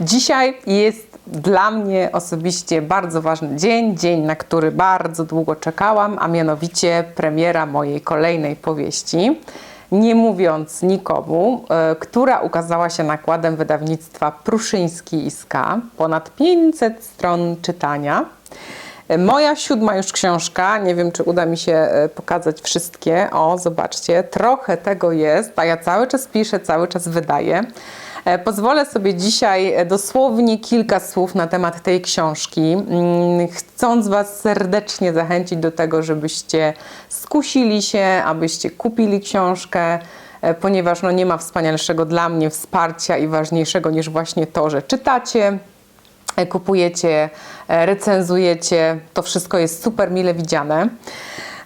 Dzisiaj jest dla mnie osobiście bardzo ważny dzień, dzień, na który bardzo długo czekałam, a mianowicie premiera mojej kolejnej powieści. Nie mówiąc nikomu, e, która ukazała się nakładem wydawnictwa Pruszyński i Ska. Ponad 500 stron czytania. Moja siódma już książka, nie wiem czy uda mi się e, pokazać wszystkie. O, zobaczcie, trochę tego jest, a ja cały czas piszę, cały czas wydaję. E, Pozwolę sobie dzisiaj e, dosłownie kilka słów na temat tej książki, mm, chcąc Was serdecznie zachęcić do tego, żebyście skusili się, abyście kupili książkę, ponieważ no, nie ma wspanialszego dla mnie wsparcia i ważniejszego niż właśnie to, że czytacie, kupujecie, e, recenzujecie. To wszystko jest super mile widziane.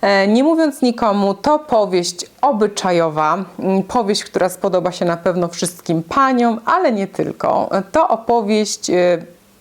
E, Nie mówiąc nikomu, to powieść obyczajowa, mm, powieść, która spodoba się na pewno wszystkim paniom, ale nie tylko. E, To opowieść, e,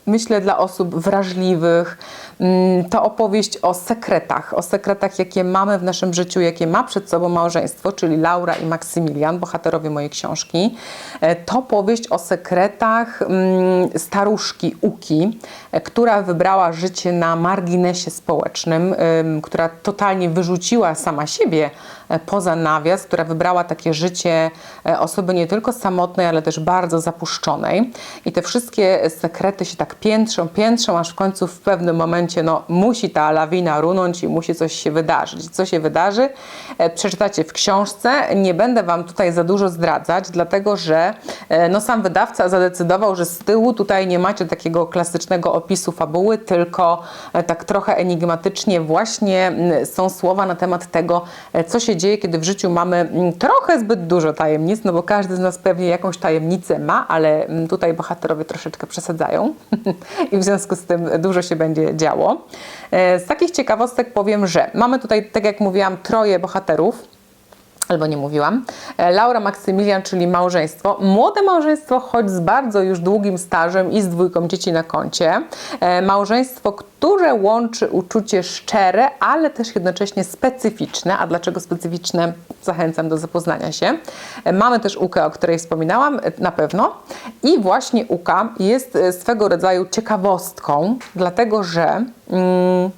myślę, dla osób wrażliwych. Mm, To opowieść o sekretach, o sekretach, jakie mamy w naszym życiu, jakie ma przed sobą małżeństwo, czyli Laura i Maksymilian, bohaterowie mojej książki. E, To powieść o sekretach mm, staruszki Uki, e, która wybrała życie na marginesie społecznym, ym, która totalnie wyrzuciła sama siebie e, poza nawias, która wybrała takie życie osoby nie tylko samotnej, ale też bardzo zapuszczonej. I te wszystkie sekrety się tak piętrzą, piętrzą, aż w końcu w pewnym momencie no, musi ta lawina runąć i musi coś się wydarzyć. Co się wydarzy? E, Przeczytacie w książce. Nie będę Wam tutaj za dużo zdradzać, dlatego że e, no, sam wydawca zadecydował, że z tyłu tutaj nie macie takiego klasycznego opisu fabuły, tylko e, tak trochę enigmatycznie właśnie są słowa na temat tego, co się dzieje, kiedy w życiu mamy trochę zbyt dużo tajemnic, no bo każdy z nas pewnie jakąś tajemnicę ma, ale tutaj bohaterowie troszeczkę przesadzają i w związku z tym dużo się będzie działo. E, Z takich ciekawostek powiem, że mamy tutaj, tak jak mówiłam, troje bohaterów albo nie mówiłam. E, Laura Maksymilian, czyli małżeństwo. Młode małżeństwo, choć z bardzo już długim stażem i z dwójką dzieci na koncie. E, Małżeństwo, które łączy uczucie szczere, ale też jednocześnie specyficzne. A dlaczego specyficzne? Zachęcam do zapoznania się. E, Mamy też Ukę, o której wspominałam, e, na pewno. I właśnie Uka jest e, swego rodzaju ciekawostką, dlatego że... Mm,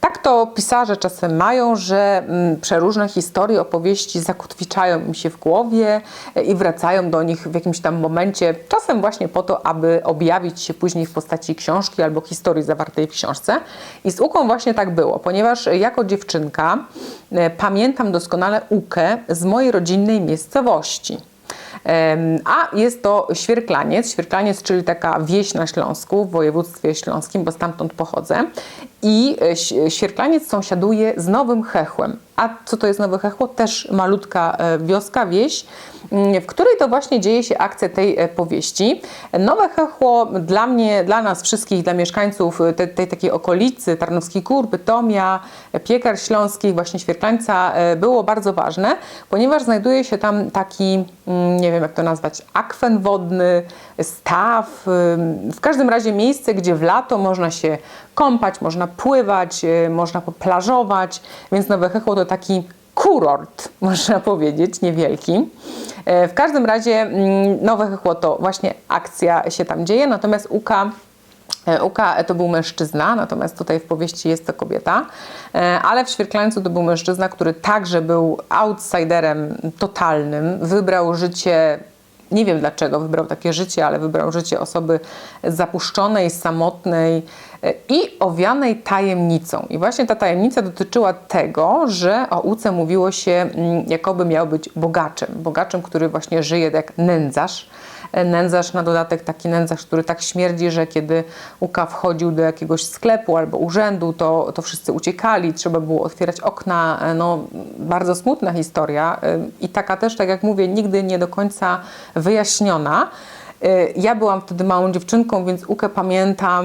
tak to pisarze czasem mają, że mm, przeróżne historie, opowieści zakotwiczają im się w głowie e, i wracają do nich w jakimś tam momencie, czasem właśnie po to, aby objawić się później w postaci książki albo historii zawartej w książce. I z Uką właśnie tak było, ponieważ jako dziewczynka e, pamiętam doskonale Ukę z mojej rodzinnej miejscowości. A jest to Świerklaniec. Świerklaniec, czyli taka wieś na Śląsku, w województwie śląskim, bo stamtąd pochodzę. I e, Świerklaniec sąsiaduje z Nowym Chechłem. A co to jest Nowe Chechło? Też malutka e, wioska, wieś, mm, w której to właśnie dzieje się akcja tej e, powieści. Nowe Chechło dla mnie, dla nas wszystkich, dla mieszkańców e, tej, tej takiej okolicy, Tarnowskich Gór, Bytomia, Piekar Śląskich, właśnie Świerklańca, było bardzo ważne, ponieważ znajduje się tam taki, mm, nie wiem jak to nazwać, akwen wodny, staw, w każdym razie miejsce, gdzie w lato można się kąpać, można pływać, y, można poplażować, więc Nowe Chechło to taki kurort, można powiedzieć, niewielki. E, W każdym razie mm, Nowe Chechło to właśnie akcja się tam dzieje, natomiast Uka E, Uka to był mężczyzna, natomiast tutaj w powieści jest to kobieta, E, ale w Świerklańcu to był mężczyzna, który także był outsiderem totalnym, wybrał życie nie wiem dlaczego wybrał takie życie, ale wybrał życie osoby zapuszczonej, samotnej e, i owianej tajemnicą. I właśnie ta tajemnica dotyczyła tego, że o Uce mówiło się, mm, jakoby miał być bogaczem. Bogaczem, który właśnie żyje jak nędzarz. E, Nędzarz na dodatek taki nędzarz, który tak śmierdzi, że kiedy Uka wchodził do jakiegoś sklepu albo urzędu, to, to wszyscy uciekali, trzeba było otwierać okna. E, No, bardzo smutna historia e, i taka też, tak jak mówię, nigdy nie do końca wyjaśniona. Ja byłam wtedy małą dziewczynką, więc Ukę pamiętam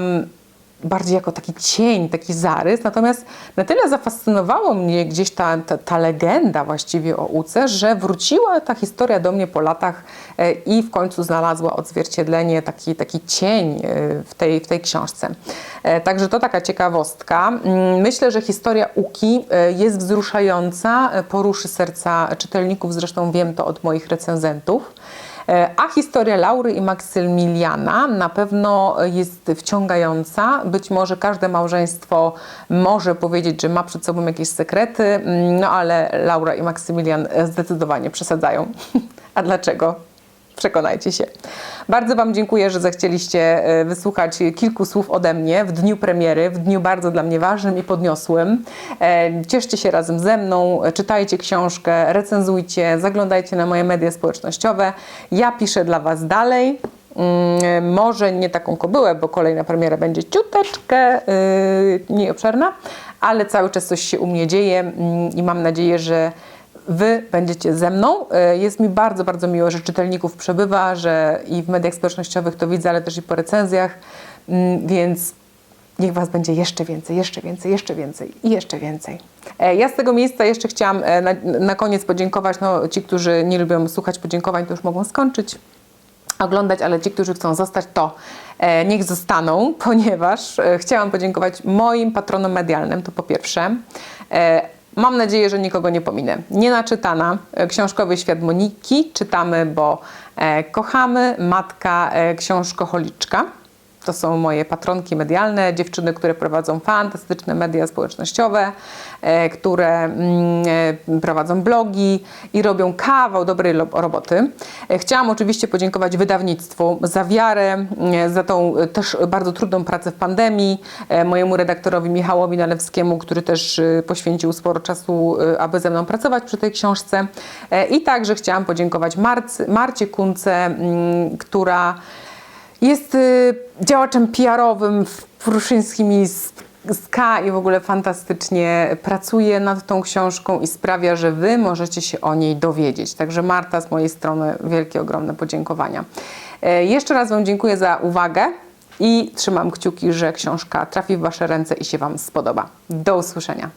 bardziej jako taki cień, taki zarys. Natomiast na tyle zafascynowało mnie gdzieś ta, ta, ta legenda właściwie o Uce, że wróciła ta historia do mnie po latach e, i w końcu znalazła odzwierciedlenie, taki, taki cień e, w tej, w tej książce. E, Także to taka ciekawostka. Mm, Myślę, że historia Uki jest wzruszająca, poruszy serca czytelników, zresztą wiem to od moich recenzentów. E, A historia Laury i Maksymiliana na pewno jest wciągająca. Być może każde małżeństwo może powiedzieć, że ma przed sobą jakieś sekrety, mm, no ale Laura i Maksymilian zdecydowanie przesadzają. A dlaczego? Przekonajcie się. Bardzo Wam dziękuję, że zechcieliście e, wysłuchać kilku słów ode mnie w dniu premiery, w dniu bardzo dla mnie ważnym i podniosłym. E, Cieszcie się razem ze mną, e, czytajcie książkę, recenzujcie, zaglądajcie na moje media społecznościowe. Ja piszę dla Was dalej. Mm, Może nie taką kobyłę, bo kolejna premiera będzie ciuteczkę mniej obszerna, ale cały czas coś się u mnie dzieje mm, i mam nadzieję, że Wy będziecie ze mną. E, Jest mi bardzo, bardzo miło, że czytelników przebywa, że i w mediach społecznościowych to widzę, ale też i po recenzjach, Mm, więc niech Was będzie jeszcze więcej, jeszcze więcej, jeszcze więcej i jeszcze więcej. E, Ja z tego miejsca jeszcze chciałam e, na, na koniec podziękować, no ci, którzy nie lubią słuchać podziękowań, to już mogą skończyć oglądać, ale ci, którzy chcą zostać, to niech zostaną, ponieważ chciałam podziękować moim patronom medialnym, to po pierwsze. Mam nadzieję, że nikogo nie pominę. Nienaczytana, e, książkowy świat Moniki, czytamy, bo e, kochamy, matka e, książkoholiczka. To są moje patronki medialne, dziewczyny, które prowadzą fantastyczne media społecznościowe, e, które mm, e, prowadzą blogi i robią kawał dobrej roboty. E, chciałam oczywiście podziękować wydawnictwu za wiarę, za tą też bardzo trudną pracę w pandemii, mojemu redaktorowi Michałowi Nalewskiemu, który też poświęcił sporo czasu, aby ze mną pracować przy tej książce. I także chciałam podziękować Marcie Kunce, mm, która jest y, działaczem PR-owym w Pruszyńskim i K i w ogóle fantastycznie pracuje nad tą książką i sprawia, że Wy możecie się o niej dowiedzieć. Także Marta, z mojej strony wielkie, ogromne podziękowania. E, jeszcze raz Wam dziękuję za uwagę i trzymam kciuki, że książka trafi w Wasze ręce i się Wam spodoba. Do usłyszenia.